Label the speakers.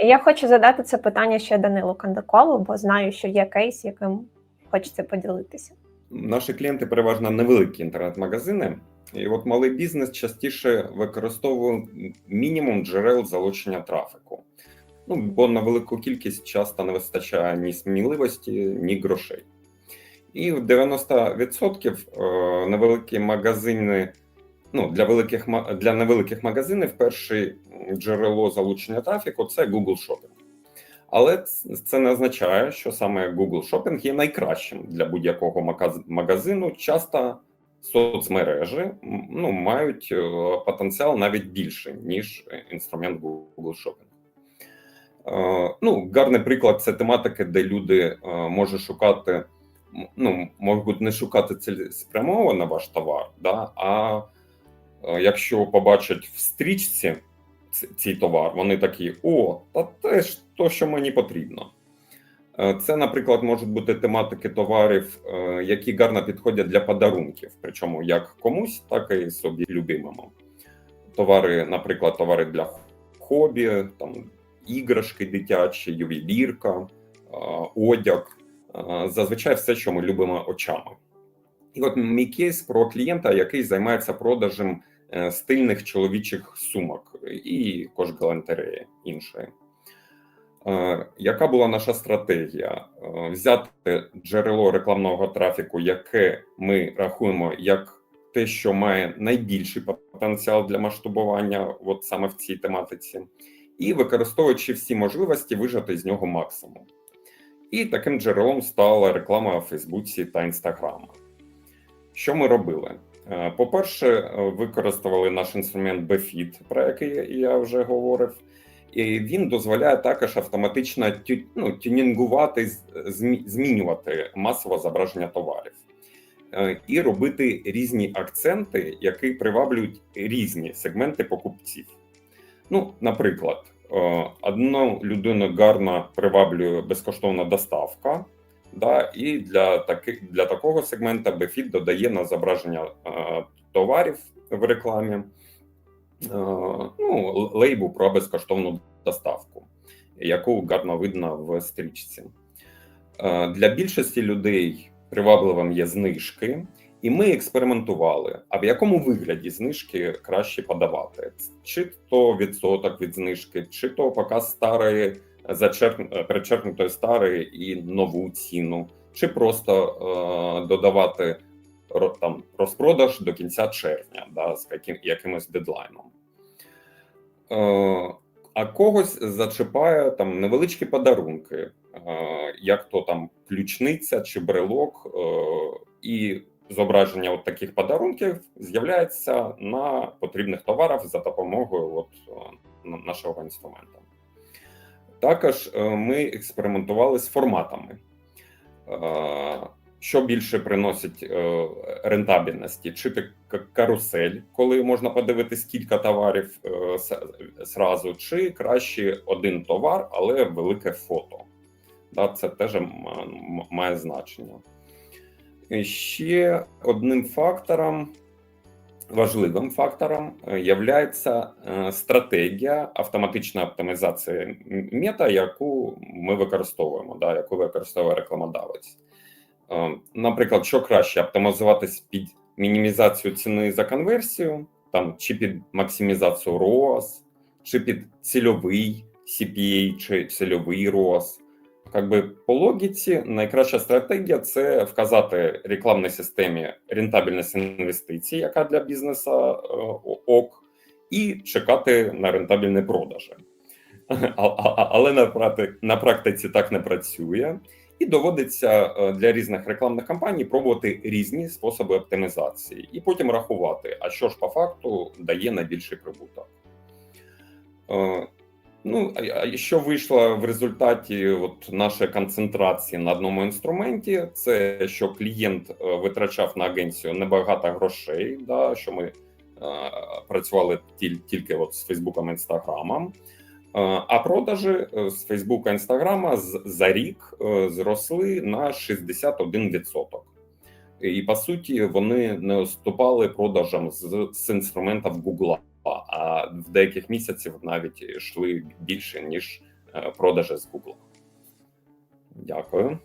Speaker 1: Я хочу задати це питання ще Данилу Кандакову, бо знаю, що є кейс, яким хочеться поділитися.
Speaker 2: Наші клієнти переважно невеликі інтернет-магазини, і от малий бізнес частіше використовує мінімум джерел залучення трафіку. Ну, бо на велику кількість часто не вистачає ні сміливості, ні грошей. І в 90% е, невеликі магазини, ну для великих для невеликих магазинів перше джерело залучення трафіку це Google Shopping. Але це не означає, що саме Google Shopping є найкращим для будь-якого магазину. Часто соцмережі ну, мають е, потенціал навіть більше, ніж інструмент Google Shopping. Е, Ну, гарний приклад це тематики, де люди е, можуть шукати, ну, можуть не шукати цілеспрямовано ваш товар, да, а якщо побачать в стрічці цей товар, вони такі: о, та те ж то, що мені потрібно. Е, Це, наприклад, можуть бути тематики товарів, е, які гарно підходять для подарунків, причому як комусь, так і собі любимому. Товари, наприклад, товари для хобі, там іграшки дитячі, ювелірка, е, одяг, е, зазвичай все, що ми любимо очами. І от мій кейс про клієнта, який займається продажем е, стильних чоловічих сумок і кошгалантереї іншої. Е, Яка була наша стратегія? Е, Взяти джерело рекламного трафіку, яке ми рахуємо як те, що має найбільший потенціал для масштабування, от саме в цій тематиці, і використовуючи всі можливості, вижати з нього максимум. І таким джерелом стала реклама у Фейсбуці та Інстаграмі. Що ми робили? Е, По-перше, е, використовували наш інструмент BFIT, про який я вже говорив. І він дозволяє також автоматично тю, ну, тюнінгувати, змінювати масове зображення товарів Е, і робити різні акценти, які приваблюють різні сегменти покупців. Ну, наприклад, одну людину гарно приваблює безкоштовна доставка, да, і для, таки, для такого сегмента BFIT додає на зображення е, товарів в рекламі е, ну, лейбу про безкоштовну доставку, яку гарно видно в стрічці. Е, Для більшості людей привабливим є знижки, і ми експериментували. А в якому вигляді знижки краще подавати? Чи то відсоток від знижки, чи то показ старої зачерк... перечеркнутої старої і нову ціну, чи просто е, додавати там розпродаж до кінця червня, да, з яким, якимось дедлайном. Е, а когось зачіпає там невеличкі подарунки, е, як то там ключниця чи брелок, е, і зображення от таких подарунків з'являється на потрібних товарах за допомогою от, е, нашого інструмента. Також е, ми експериментували з форматами. Е, Що більше приносить е, рентабельності, чи карусель, коли можна подивитись кілька товарів зразу, чи краще один товар, але велике фото. Це теж має значення. Ще одним фактором, важливим фактором, є стратегія автоматичної оптимізації мета, яку ми використовуємо, да, яку використовує рекламодавець. Е, Наприклад, що краще оптимізуватись під мінімізацію ціни за конверсію, там чи під максимізацію ROAS, чи під цільовий CPA, чи цільовий ROAS. Как би по логіці, найкраща стратегія це вказати рекламній системі рентабельність інвестицій, яка для бізнесу е, ок, і чекати на рентабельні продажі. Але на практиці так не працює, і доводиться е, для різних рекламних кампаній пробувати різні способи оптимізації, і потім рахувати, а що ж по факту дає найбільший прибуток. Ну, що вийшло в результаті от нашої концентрації на одному інструменті, це що клієнт е, витрачав на агенцію небагато грошей, да, що ми е, працювали тіль, тільки от з Фейсбуком Інстаграмом. Е, А продажі е, з Фейсбука Інстаграма за рік зросли на 61%. І по суті, вони не уступали продажам з, з інструментів Google, а в деяких місяців навіть йшли більше ніж е, продажі з Google. Дякую.